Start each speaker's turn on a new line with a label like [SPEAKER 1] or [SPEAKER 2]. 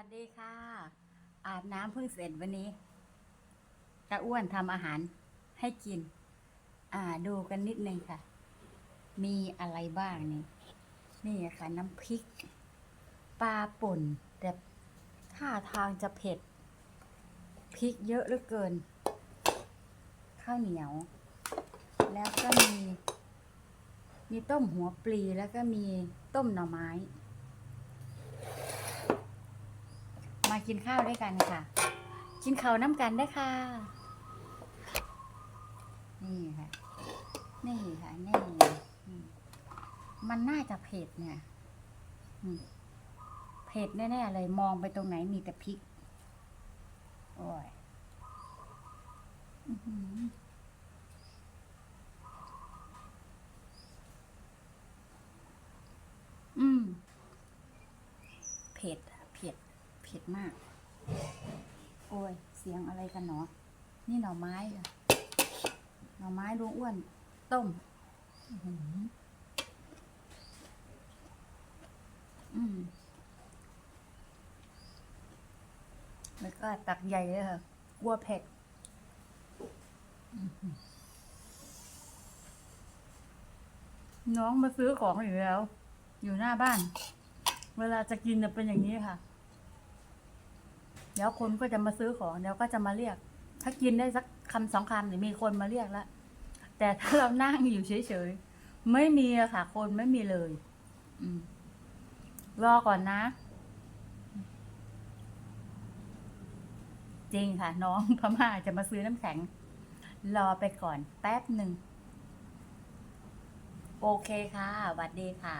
[SPEAKER 1] วัสดีค่ะ อาบน้ำเพิ่งเสร็จวันนี้ตาอ้วนทำอาหารให้กิน อ่าดูกันนิดนึงค่ะ มีอะไรบ้างนี่ นี่ค่ะน้ำพริก ปลาป่น แต่ท่าทางจะเผ็ด พริกเยอะเหลือเกิน ข้าวเหนียว แล้วก็มี มีต้มหัวปลีแล้วก็มีต้มหน่อไม้ มา กินข้าวด้วยกันค่ะ กินข้าวน้ำกันได้ค่ะ นี่ค่ะ นี่ค่ะ นี่ มันน่าจะเผ็ดเนี่ยเผ็ดแน่ๆเลยมองไปตรงไหนมีแต่พริก โอ้ยอือหืออืมเผ็ดเผ็ด ผ็ดมาก โอ้ย เสียงอะไรกันเนาะนี่หน่อไม้ค่ะ หน่อไม้ลุงอ้วน ต้มอือหืออืมแล้วก็ตักใหญ่เลยค่ะกลัวเผ็ดน้องมาซื้อของอยู่แล้ว อยู่หน้าบ้าน เวลาจะกินจะเป็นอย่างนี้ค่ะ เดี๋ยวคนก็จะมาซื้อของเดี๋ยวก็จะมาเรียก ถ้ากินได้สักคำสองคำเดี๋ยวมีคนมาเรียกแล้วแต่ถ้าเรานั่งอยู่เฉยๆไม่มีอะค่ะ คนไม่มีเลยรอก่อนนะ จริงค่ะ น้องพม่าจะมาซื้อน้ำแข็ง รอไปก่อนแป๊บหนึ่ง โอเคค่ะสวัสดีค่ะ